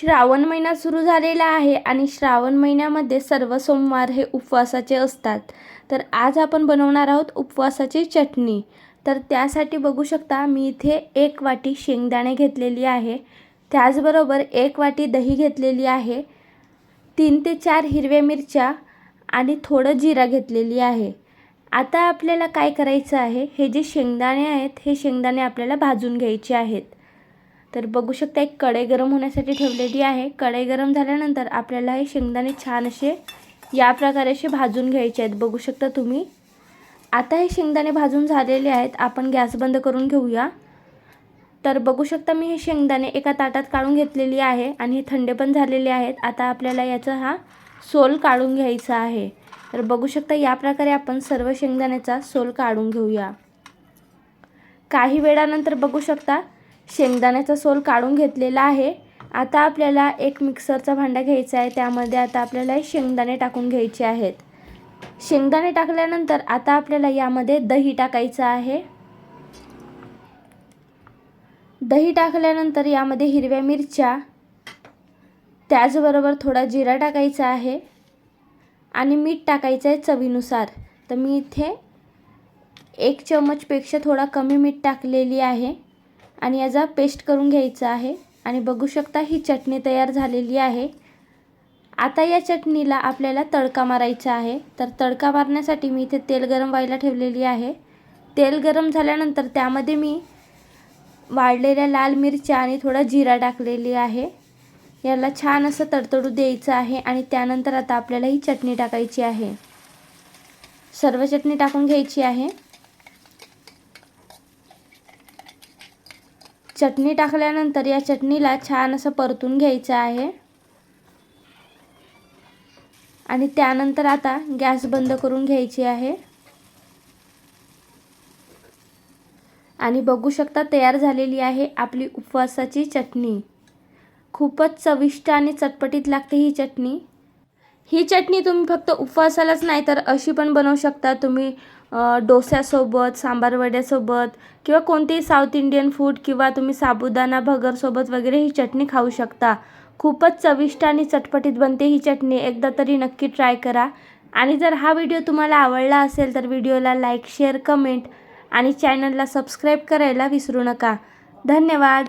श्रावण महिना सुरू झालेला आहे आणि श्रावण महिन्यामध्ये सर्व सोमवार हे उपवासाचे असतात. तर आज आपण बनवणार आहोत उपवासाची चटणी. तर त्यासाठी बघू शकता मी इथे एक वाटी शेंगदाणे घेतलेली आहे. त्याचबरोबर एक वाटी दही घेतलेली आहे. तीन ते चार हिरव्या मिरच्या आणि थोडं जिरा घेतलेली आहे. आता आपल्याला काय करायचं आहे? हे जे शेंगदाणे आहेत हे शेंगदाणे आपल्याला भाजून घ्यायचे आहेत. तर बघू शकता एक कढई गरम होण्यासाठी ठेवलेली आहे. कढई गरम झाल्यानंतर आपल्याला हे शेंगदाणे छान असे या प्रकारे असे भाजून घ्यायचे आहेत. बघू शकता तुम्ही. आता हे शेंगदाणे भाजून झालेले आहेत. आपण गॅस बंद करून घेऊया. तर बघू शकता मी हे शेंगदाणे एका ताटात काढून घेतलेली आहे आणि हे थंडे पण झालेले आहेत. आता आपल्याला याचा हा सोल काढून घ्यायचा आहे. तर बघू शकता या प्रकारे आपण सर्व शेंगदाण्याचा सोल काढून घेऊया. काही वेळानंतर बघू शकता शेंगदाण्याचा सोल काढून घेतलेला आहे. आता आपल्याला एक मिक्सरचा भांडा घ्यायचा आहे. त्यामध्ये आता आपल्याला शेंगदाणे टाकून घ्यायचे आहेत. शेंगदाणे टाकल्यानंतर आता आपल्याला यामध्ये दही टाकायचं आहे. दही टाकल्यानंतर यामध्ये हिरव्या मिरच्या त्याचबरोबर थोडा जिरा टाकायचा आहे आणि मीठ टाकायचं आहे चवीनुसार. तर मी इथे एक चमचपेक्षा थोडा कमी मीठ टाकलेली आहे. आणि याचा पेस्ट करून घ्यायचा आहे. आणि बघू शकता ही चटणी तयार झालेली आहे. आता या चटणीला आपल्याला तडका मारायचा आहे. तर तडका मारण्यासाठी मी इथे तेल गरम व्हायला ठेवलेली आहे. तेल गरम झाल्यानंतर त्यामध्ये मी वाढलेल्या लाल मिरच्या आणि थोडा जिरा टाकलेली आहे. याला छान असं तडतडू द्यायचं आहे आणि त्यानंतर आता आपल्याला ही चटणी टाकायची आहे. सर्व चटणी टाकून घ्यायची आहे. चटणी टाकल्यानंतर या चटणीला छान असं परतून घ्यायचं आहे. आणि त्यानंतर आता गॅस बंद करून घ्यायची आहे. आणि बघू शकता तयार झालेली आहे आपली उपवासाची चटणी. खूपच चविष्ट आणि चटपटीत लागते ही चटणी. ही चटणी तुम्ही फक्त उपवासालाच नाही तर अशी पण बनवू शकता. तुम्ही डोस्यासोबत सांबार वड्यासोबत किंवा कोणतेही साऊथ इंडियन फूड किंवा तुम्ही साबुदाणा भगरसोबत वगैरे ही चटणी खाऊ शकता. खूपच चविष्ट आणि चटपटीत बनते ही चटणी. एकदा तरी नक्की ट्राय करा. आणि जर हा व्हिडिओ तुम्हाला आवडला असेल तर व्हिडिओला लाईक शेअर कमेंट आणि चॅनलला सबस्क्राईब करायला विसरू नका. धन्यवाद.